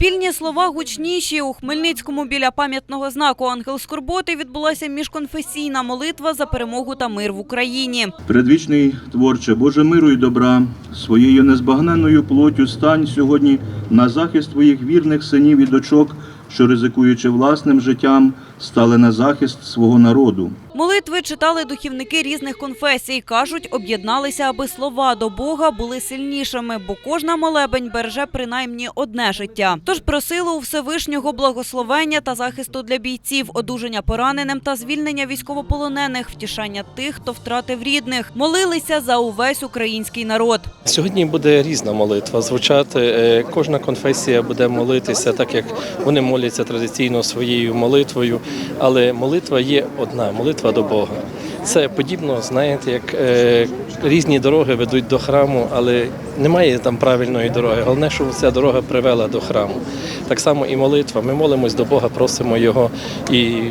Спільні слова гучніші. У Хмельницькому біля пам'ятного знаку Ангел Скорботи відбулася міжконфесійна молитва за перемогу та мир в Україні. Предвічний творче Боже миру і добра, своєю незбагненною плотю стань сьогодні на захист твоїх вірних синів і дочок, що ризикуючи власним життям, стали на захист свого народу. Молитви читали духівники різних конфесій. Кажуть, об'єдналися, аби слова до Бога були сильнішими, бо кожна молебень береже принаймні одне життя. Тож просили у Всевишнього благословення та захисту для бійців, одужання пораненим та звільнення військовополонених, втішання тих, хто втратив рідних. Молилися за увесь український народ. Сьогодні буде різна молитва звучати. Е, Кожна конфесія буде молитися так, як вони моляться традиційно своєю молитвою. Але молитва є одна молитва до Бога. Це подібно, знаєте, як е, різні дороги ведуть до храму, але немає там правильної дороги. Головне, щоб ця дорога привела до храму. Так само і молитва. Ми молимось до Бога, просимо Його, і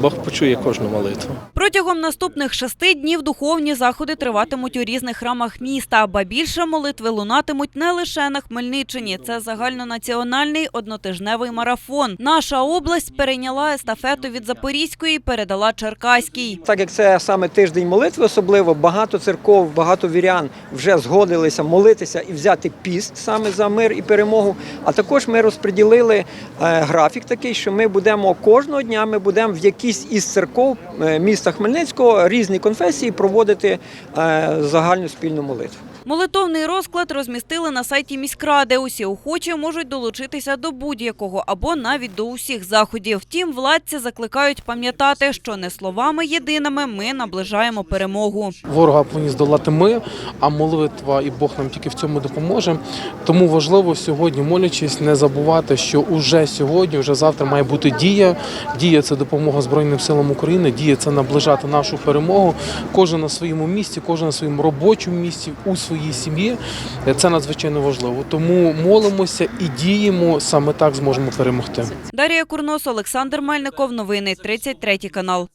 Бог почує кожну молитву. Протягом наступних шести днів духовні заходи триватимуть у різних храмах міста, ба більше молитви лунатимуть не лише на Хмельниччині. Це загальнонаціональний однотижневий марафон. Наша область перейняла естафету від Запорізької, і передала Черкаській. Так як це саме тиждень молитви, особливо багато церков, багато вірян вже згодилися молитися і взяти піст саме за мир і перемогу. А також ми розподілили е, графік такий, що ми будемо кожного дня, ми будемо в якійсь із церков е, міста Хмельницького різні конфесії проводити е, загальну спільну молитву. Молитовний розклад розмістили на сайті міськради. Усі охочі можуть долучитися до будь-якого або навіть до усіх заходів. Втім, владці закликають пам'ятати, що не словами єдиними ми наближаємо перемогу. Ворога повинні здолати ми, а молитва і Бог нам тільки в цьому допоможе. Тому важливо сьогодні, молячись, не забувати, що уже сьогодні, вже завтра має бути дія. Дія це допомога Збройним силам України. Дія це наближати нашу перемогу. Кожен на своєму місці, кожен на своєму робочому місці, у своїй сім'ї. Це надзвичайно важливо. Тому молимося і діємо саме так зможемо перемогти. Дарія Курнос, Олександр Мельников. Новини 33 канал.